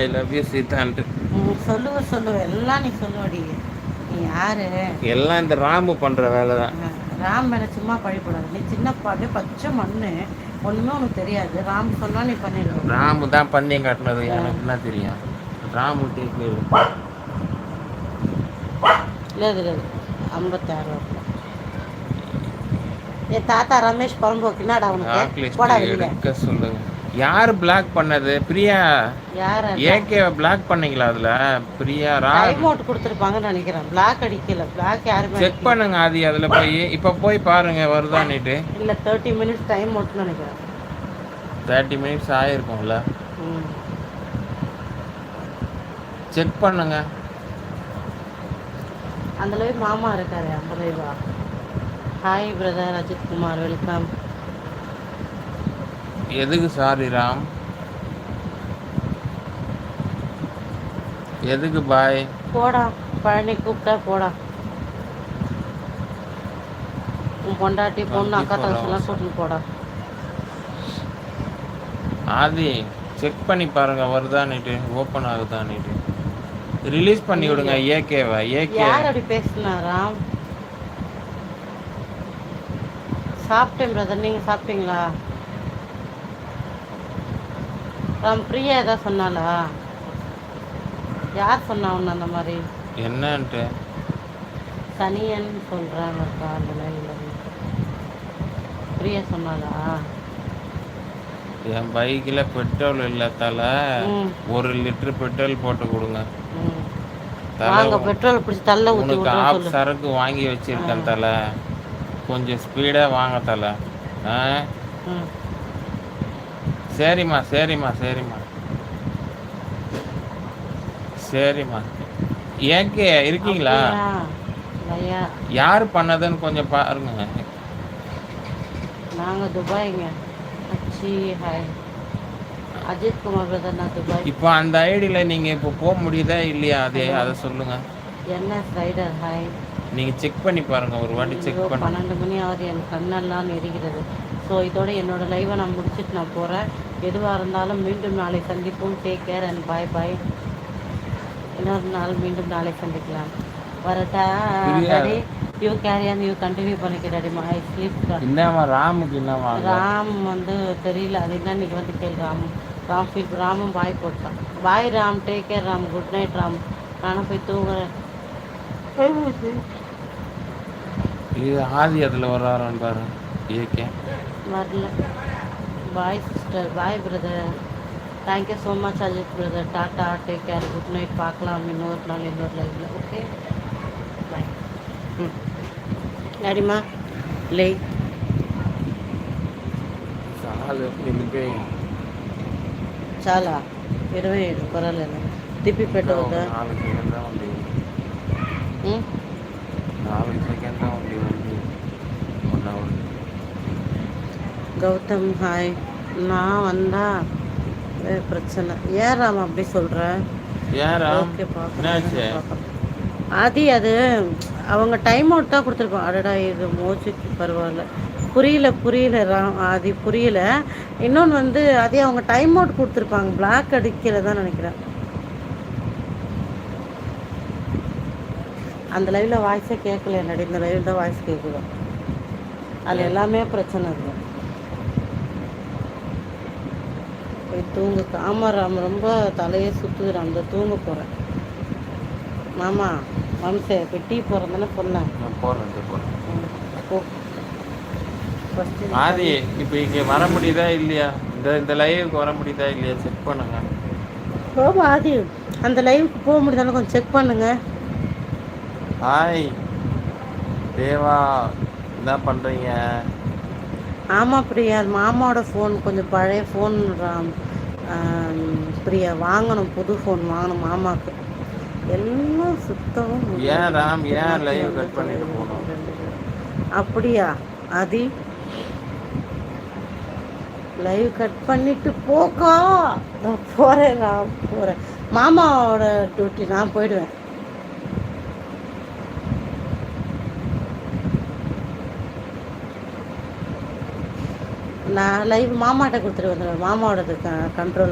I love you சீதான்ட்டு. சொல்லுவ சொல்லுவ எல்லாம் நீ சொல்லுவடி. நீ யாரு? எல்லாம் இந்த ராமு பண்ற வேலை தான் ராம் மேல சும்மா பழிப்படாது நீ சின்ன பாட்டு பச்சை மண்ணு. ஒண்ணுமே உனக்கு தெரியாது. ராம் சொன்னா நீ பண்ணிடுவோம் ராமு தான் பந்தயம் காட்டினது. எனக்கு என்ன தெரியும்? ராமு டேக் இல்லை இல்லை ஐம்பத்தாறு என் தாத்தா ரமேஷ் புறம்போக்கு என்னடா உனக்கு? போடா சொல்லுங்க. யார் பிளாக் பண்ணது? பிரியா யார் ஏகே பிளாக் பண்ணீங்களா அதுல? பிரியா டைம் அவுட் கொடுத்துருப்பாங்கன்னு நினைக்கிறேன். பிளாக் அடிக்கல. பிளாக் யாருமே செக் பண்ணுங்க ஆதி அதுல போய். இப்ப போய் பாருங்க வருதான்னுட்டு இல்லை தேர்ட்டி மினிட்ஸ் டைம் அவுட்னு நினைக்கிறேன். Thirty minutes ஆயிருக்கும்ல. செக் பண்ணுங்க. அந்த லைவ் மாமா இருக்காரு அந்த லைவா hi brother Ajith Kumar. Welcome எதுக்கு சாரி ராம்? எதுக்கு பாய்? போடா பழனி கூப்பிட்டா போடா. உன் பொண்டாட்டி பொண்ணு அக்கா தங்கச்சிலாம் கூட்டிட்டு போடா. ஆதி செக் பண்ணி பாருங்க வருதான்னுட்டு ஓப்பன் ஆகுதான்னுட்டு ரிலீஸ் பண்ணி விடுங்க ஏகேவா ஏகே யார் அப்படி பேசுனாராம் சாப்பிட்டேன் பிரதர் நீங்க சாப்பிட்டீங்களா? ராம் பிரியா ஏதாவது சொன்னாளா? யார் சொன்னா உன்ன அந்த மாதிரி? என்னன்ட்டு? சனியன் சொல்றாங்க அந்த லைவ்ல பிரியா சொன்னாளா? என் பைக்கில் பெட்ரோல் இல்லத்தால ம். ஒரு லிட்டர் பெட்ரோல் போட்டு கொடுங்க. வாங்க பெட்ரோல் பிடிச்சி தள்ள ஊற்றி சொல்லு. சரக்கு வாங்கி வச்சிருக்கேன் தல. கொஞ்சம் ஸ்பீடாக வாங்க தல. ஆ? சரிம்மா சரிம்மா சரிம்மா. சரிம்மா. ஏகே இருக்கீங்களா? யார் பண்ணதுன்னு கொஞ்சம் பாருங்க. நாங்க துபாய்ங்க. அச்சி ஹாய். அஜித் குமார் பிரதர் நான் துபாய். இப்போ அந்த ஐடியில் நீங்கள் இப்போ போக முடியுதா இல்லையா? அதே அதை சொல்லுங்க. என்ன ரைடர் ஹாய்? நீங்கள் செக் பண்ணி பாருங்க ஒரு வாட்டி செக் பண்ணி பன்னெண்டு மணி ஆகுது என் கண்ணெல்லாம் எரிகிறது ஸோ இதோட என்னோட லைவை நான் முடிச்சிட்டு நான் போகிறேன் எதுவாக இருந்தாலும் மீண்டும் நாளை சந்திப்போம். Take care and bye bye இன்னொரு நாள் மீண்டும் நாளை சந்திக்கலாம். வரட்டா. Priya. Daddy you carry on you continue பண்ணிக்க டாடி மை ஸ்லீப் என்னம்மா ராமுக்கு என்னம்மா ராம் வந்து தெரியல. அது என்ன இன்னைக்கு வந்து கேள் ராம் ராம் ஃபீல் ராமும் பாய் போட்டான். Bye Ram. Take care Ram. Good night Ram. நானும் போய் தூங்குறேன். இது ஆதி அதில் வர்றாரான்னு பாரு. ஏகே. வரல. bye sister bye brother thank you so much Ajith brother tata take care good night பார்க்கலாம் இன்னொரு நாள் இன்னொரு லைஃப்பில் ஓகே பாய் ம் டாடிமா லே చాలు వెళ్ళిపోయి చాలా ఇరవై ఏడు పర్వాలేదు తిప్పి పెట్టవద్దా నాలుగు கௌதம் ஹாய் நான் வந்தா பிரச்சனை. ஏன் ராம் அப்படி பார்க்கலாம். ஆதி அது அவங்க டைம் அவுட் தான் கொடுத்துருப்பாங்க அடடா இது மோச்சுக்கு பரவாயில்ல. புரியல புரியல ராம் ஆதி புரியல. இன்னொன்று வந்து அதே அவங்க டைம் அவுட் கொடுத்துருப்பாங்க. பிளாக் அடிக்கல தான் நினைக்கிறேன். அந்த லைவ்ல வாய்ஸே கேட்கல என்னடி? இந்த லைவ்ல தான் வாய்ஸ் கேட்குது? அதில் எல்லாமே பிரச்சனை இருக்கு போய் தூங்க ஆமாம் ராம் ரொம்ப தலையே சுற்றுது ராம். இந்த தூங்க போகிறேன் மாமா மம்சே இப்போ டீ போகிறேன் தானே சொன்னேன். நான் போறேன் இதோ போறேன் ம், போ. ஃபஸ்ட்டு ஆதி இப்போ இங்க வர முடியுதா இல்லையா? இந்த இந்த லைவுக்கு வர முடியுதா இல்லையா? செக் பண்ணுங்க. போமா ஆதி. அந்த லைவுக்கு போக முடியுதானே கொஞ்சம் செக் பண்ணுங்க. ஹாய். தேவா என்ன பண்றீங்க? ஆமாம் பிரியா அது மாமாவோட ஃபோன் கொஞ்சம் பழைய ஃபோன் ராம் பிரியா வாங்கணும் புது ஃபோன் வாங்கணும் மாமாவுக்கு எல்லாம் சுத்தமும் ஏன் ராம் ஏன் லைவ் கட் பண்ணிட்டு போகணும் அப்படியா ஆதி? லைவ் கட் பண்ணிட்டு போக்கா. நான் போகிறேன் நான் போகிறேன் மாமாவோட டியூட்டி நான் போயிடுவேன். நான் லைவ் மாமாட்ட கொடுத்துட்டு வந்துடுவேன் மாமாவோடது கண்ட்ரோல்